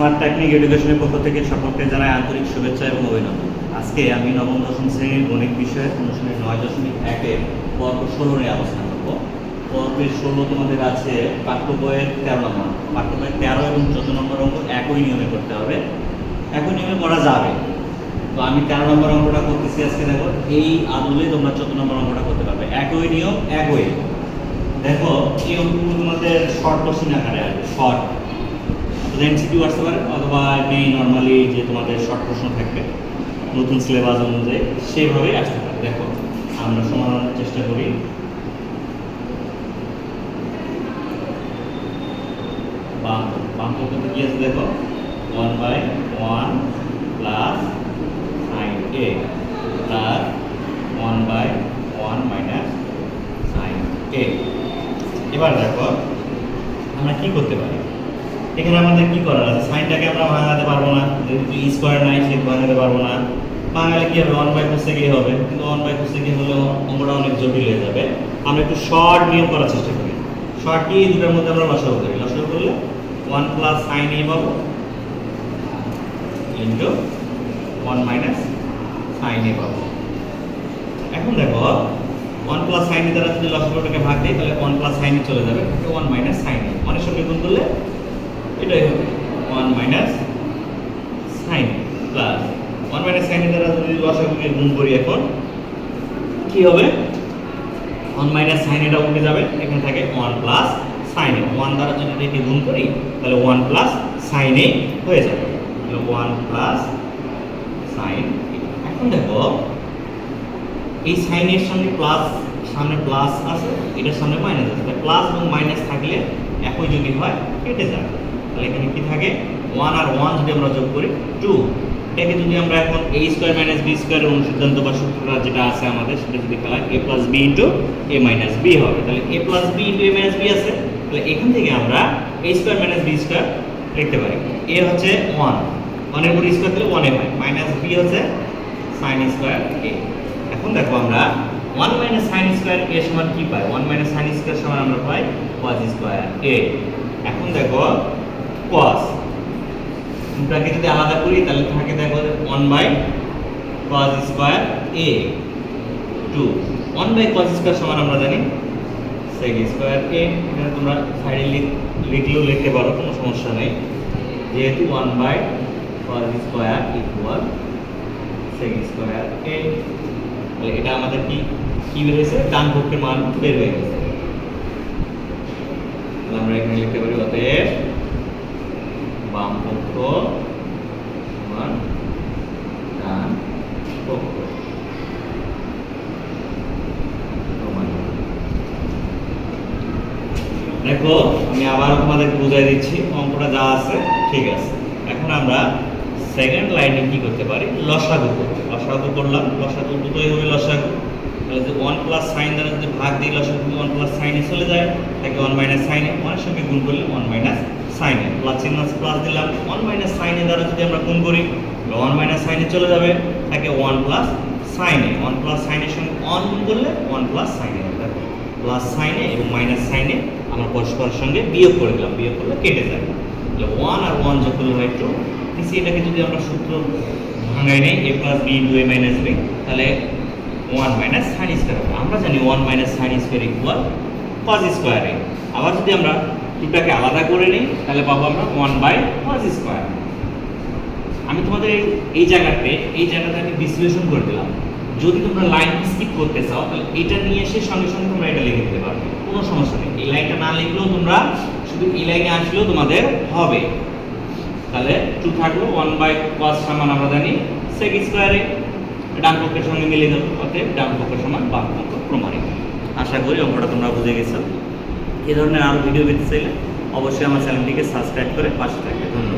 Smart technique এডুকেশনের পক্ষ থেকে সকলকে জানাই আন্তরিক শুভেচ্ছা এবং অভিনন্দন। আজকে আমি নবম, দশম শ্রেণির গণিত বিষয়ে অনুশীলনের নয় দশমিক একের পর্ব ষোলো নিয়ে আলোচনা করব। পর্বের ষোলো তোমাদের আছে পাঠ্য বইয়ের তেরো নম্বর পাঠ্য বইয়ের তেরো এবং চোদ্দ নম্বর অঙ্ক একই নিয়মে করতে হবে। একই নিয়মে করা যাবে। তো আমি তেরো নম্বর অঙ্কটা করতেছি আজকে, দেখো, এই আদলে তোমরা চোদ্দ নম্বর অঙ্কটা করতে পারবে। একই নিয়ম, একই। দেখো, এই অঙ্কগুলো তোমাদের শর্ট কোশ্চিন আকারে আসবে, শর্ট। এমসিকিউ আসতে পারে, অথবা এমনি নর্মালি যে তোমাদের শর্ট প্রশ্ন থাকবে, নতুন সিলেবাস অনুযায়ী সেইভাবেই আসতে পারে। দেখো, আমরা সমাধানের চেষ্টা করি। বাম বাম কি আছে দেখো? One by one plus sine A plus one by one minus sine A এবার দেখো, আমরা কি করতে পারি? এখানে আমাদের কি করার আছে? সাইনটাকে আমরা ভাঙাতে পারব না। যেহেতু স্কোয়ার নাই সে ভাঙাতে পারব না। ভাঙালে কি হবে? ওয়ান বাই কোসে কি হবে। কিন্তু ওয়ান বাই কোসে কি হলেও অঙ্কটা অনেক জটিল হয়ে যাবে। আমরা একটু শর্ট নিয়ম করার চেষ্টা করি। শর্ট এই দুটার মধ্যে আমরা লসাগু করি। লসাগু করলে ওয়ান প্লাস সাইন এ পাবো। Into one minus sine A পাবো। এখন দেখো ওয়ান প্লাস সাইন দ্বারা যদি লসাগুটাকে ভাগ দিই, তাহলে ওয়ান প্লাস সাইন চলে যাবে। ওয়ান মাইনাস সাইন এ অনেক সঙ্গে গুণ করলে এটাই হবে। One minus sine plus one minus sine দ্বারা যদি লসাগুকে গুণ করি এখন, কি হবে? ওয়ান মাইনাস সাইন এটা উঠে যাবে। এখানে থাকে ওয়ান প্লাস সাইন ওয়ান দ্বারা যদি এটাকে গুণ করি, তাহলে ওয়ান প্লাস সাইন হয়ে যাবে। ওয়ান প্লাস সাইন এখন দেখো, এই সাইনের সঙ্গে প্লাস সামনে প্লাস আছে, এটার সামনে মাইনাস আছে। প্লাস এবং মাইনাস থাকলে একই যদি হয়, কেটে যাবে তাহলে এখানে কি থাকে? ওয়ান আর ওয়ান যদি আমরা যোগ করি টু এটাকে যদি আমরা এখন এ স্কোয়ার মাইনাস বি স্কোয়ারের অনুসিদ্ধান্ত বা সূত্রটা যেটা আছে আমাদের, সেটা যদি খেলায় A plus B into A minus B হবে। তাহলে A plus A minus B আছে। তাহলে এখান থেকে আমরা A square minus B square লিখতে পারি। এ হচ্ছে ওয়ান ওয়ানের উপর স্কোয়ার দিলে ওয়ানে হয়। মাইনাস বি হচ্ছে সাইন স্কোয়ার এ এখন দেখো আমরা one minus sine square A সমান কি পাই? ওয়ান মাইনাস সাইন স্কোয়ার সমান আমরা পাই কজ স্কোয়ার এ এখন দেখো কস দুটাকে যদি আলাদা করি, তাহলে থাকে দেখো one by cos square A to one by cos square সমান আমরা জানি সেক স্কোয়ার এ এখানে তোমরা সাইডে লিখলেও লিখতে পারো, কোনো সমস্যা নেই। যেহেতু one by cos square equal sec square A তাহলে এটা আমাদের কি কি বের হয়েছে? ডান পক্ষের মান বের হয়ে গেছে। আমরা এখানে লিখতে পারি, অতএব বাম পক্ষ সমান ডান পক্ষ। দেখো, আমি আবার তোমাদেরকে বুঝাই দিচ্ছি, অঙ্কটা যা আছে, ঠিক আছে। এখন আমরা সেকেন্ড লাইনে কি করতে পারি? লসাগু করতে। লসাগু করলাম, লসাগু দুটোই হবে লসাগু। তাহলে যে ওয়ান প্লাস সাইন দ্বারা যদি ভাগ দিই, লসাগু ওয়ান প্লাস সাইনে চলে যায়? তাকে ওয়ান মাইনাস সাইনে ওয়ানের সঙ্গে গুণ করলে ওয়ান মাইনাস সাইনে প্লাস চিহ্ন প্লাস দিলাম ওয়ান মাইনাস সাইনে দ্বারা যদি আমরা গুণ করি ওয়ান মাইনাস সাইনে চলে যাবে। তাকে ওয়ান প্লাস সাইনে ওয়ান প্লাস সাইনের সঙ্গে গুণ করলে ওয়ান প্লাস সাইনে প্লাস সাইনে এবং মাইনাস সাইনে আমরা পরস্পরের সঙ্গে বিয়োগ করে দিলাম, বিয়োগ করলে কেটে যাবে তাহলে ওয়ান আর ওয়ান করলে হয় টু নিচে এটাকে যদি আমরা সূত্র ভাঙাই নেই A plus B into A minus B তাহলে ওয়ান মাইনাস সাইন স্কোয়ার আমরা জানি one minus sine square equal cos square আবার যদি আমরা দুটাকে আলাদা করে নিই, তাহলে পাবো আমরা ওয়ান বাই কজ স্কোয়ার আমি তোমাদের এই জায়গাতে এই জায়গাটা আমি বিশ্লেষণ করে দিলাম। যদি তোমরা লাইন স্কিপ করতে চাও, তাহলে এটা নিয়ে এসে সঙ্গে সঙ্গে তোমরা এটা লিখে দিতে পারবে। কোনো সমস্যা নেই। এই লাইনটা না লিখলেও তোমরা শুধু এই লাইনে আসলেও তোমাদের হবে। তাহলে টু থাকল ওয়ান বাই কস সমান আমরা জানি সেক স্কোয়ারে ডান পক্ষের সঙ্গে মিলে গেল অতএব ডান পক্ষের সমান বাম পক্ষ প্রমাণিত। আশা করি অঙ্কটা তোমরা বুঝে গেছো। এই ধরনের আরও ভিডিও পেতে চাইলে অবশ্যই আমার চ্যানেলটিকে সাবস্ক্রাইব করে পাশে থাকবে। ধন্যবাদ।